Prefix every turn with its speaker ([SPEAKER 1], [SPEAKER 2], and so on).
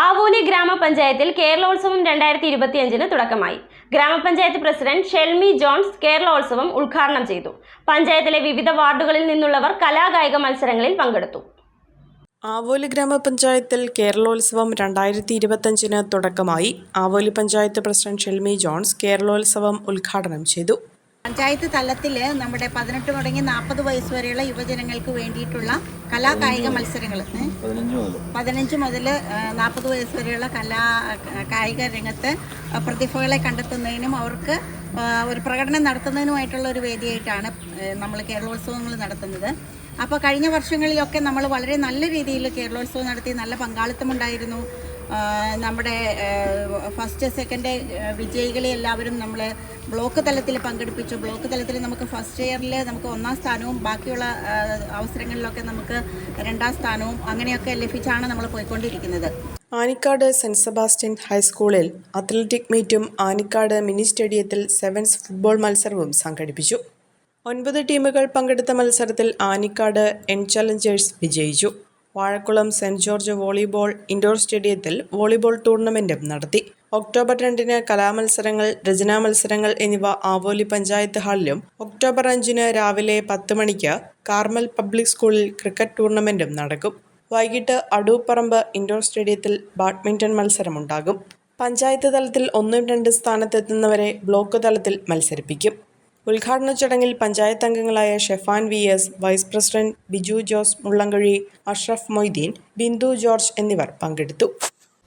[SPEAKER 1] ആവൂലി ഗ്രാമപഞ്ചായത്തിൽ കേരളോത്സവം രണ്ടായിരത്തി ഇരുപത്തിയഞ്ചിന് തുടക്കമായി. ഗ്രാമപഞ്ചായത്ത് പ്രസിഡന്റ് ഷെൽമി ജോൺസ് കേരളോത്സവം ഉദ്ഘാടനം ചെയ്തു. പഞ്ചായത്തിലെ വിവിധ വാർഡുകളിൽ നിന്നുള്ളവർ കലാകായിക മത്സരങ്ങളിൽ പങ്കെടുത്തു.
[SPEAKER 2] ആവോലി ഗ്രാമപഞ്ചായത്തിൽ കേരളോത്സവം രണ്ടായിരത്തി ഇരുപത്തഞ്ചിന് തുടക്കമായി. ആവോലി പഞ്ചായത്ത് പ്രസിഡന്റ് ഷെൽമി ജോൺസ് കേരളോത്സവം ഉദ്ഘാടനം ചെയ്തു.
[SPEAKER 3] പഞ്ചായത്ത് തലത്തിൽ നമ്മുടെ പതിനെട്ട് തുടങ്ങി നാൽപ്പത് വയസ്സ് വരെയുള്ള യുവജനങ്ങൾക്ക് വേണ്ടിയിട്ടുള്ള കലാകായിക മത്സരങ്ങൾ. പതിനഞ്ച് മുതൽ നാൽപ്പത് വയസ്സ് വരെയുള്ള കലാ കായിക രംഗത്ത് പ്രതിഭകളെ കണ്ടെത്തുന്നതിനും അവർക്ക് ഒരു പ്രകടനം നടത്തുന്നതിനുമായിട്ടുള്ള ഒരു വേദിയായിട്ടാണ് നമ്മൾ കേരളോത്സവങ്ങൾ നടത്തുന്നത്. അപ്പോൾ കഴിഞ്ഞ വർഷങ്ങളിലൊക്കെ നമ്മൾ വളരെ നല്ല രീതിയിൽ കേരളോത്സവം നടത്തി നല്ല പങ്കാളിത്തമുണ്ടായിരുന്നു നമ്മുടെ ഫസ്റ്റ് സെക്കൻഡ് വിജയികളെ എല്ലാവരും നമ്മൾ ബ്ലോക്ക് തലത്തിൽ പങ്കെടുപ്പിച്ചു. ബ്ലോക്ക് തലത്തിൽ നമുക്ക് ഫസ്റ്റ് ഇയറിൽ നമുക്ക് ഒന്നാം സ്ഥാനവും ബാക്കിയുള്ള അവസരങ്ങളിലൊക്കെ നമുക്ക് രണ്ടാം സ്ഥാനവും അങ്ങനെയൊക്കെ ലഭിച്ചാണ് നമ്മൾ പോയിക്കൊണ്ടിരിക്കുന്നത്.
[SPEAKER 2] ആനിക്കാട് സെന്റ് സെബാസ്റ്റ്യൻ ഹൈസ്കൂളിൽ അത്ലറ്റിക് മീറ്റും ആനിക്കാട് മിനി സ്റ്റേഡിയത്തിൽ സെവൻസ് ഫുട്ബോൾ മത്സരവും സംഘടിപ്പിച്ചു. ഒൻപത് ടീമുകൾ പങ്കെടുത്ത മത്സരത്തിൽ ആനിക്കാട് എൻ ചലഞ്ചേഴ്സ് വിജയിച്ചു. Vazhakulam Saint George volleyball indoor സ്റ്റേഡിയത്തിൽ വോളിബോൾ ടൂർണമെന്റും നടത്തി. ഒക്ടോബർ രണ്ടിന് കലാമത്സരങ്ങൾ രചനാ മത്സരങ്ങൾ എന്നിവ ആവോലി പഞ്ചായത്ത് ഹാളിലും ഒക്ടോബർ അഞ്ചിന് രാവിലെ പത്ത് മണിക്ക് കാർമൽ പബ്ലിക് സ്കൂളിൽ ക്രിക്കറ്റ് ടൂർണമെന്റും നടക്കും. വൈകിട്ട് അടൂപ്പറമ്പ് ഇൻഡോർ സ്റ്റേഡിയത്തിൽ ബാഡ്മിന്റൺ മത്സരമുണ്ടാകും. പഞ്ചായത്ത് തലത്തിൽ ഒന്നും രണ്ട് സ്ഥാനത്തെത്തുന്നവരെ ബ്ലോക്ക് തലത്തിൽ മത്സരിപ്പിക്കും. ഉദ്ഘാടന ചടങ്ങിൽ പഞ്ചായത്ത് അംഗങ്ങളായ Shefan V S vice president Biju Jose Mullankuzhi Ashraf Moideen Bindu George എന്നിവർ പങ്കെടുത്തു.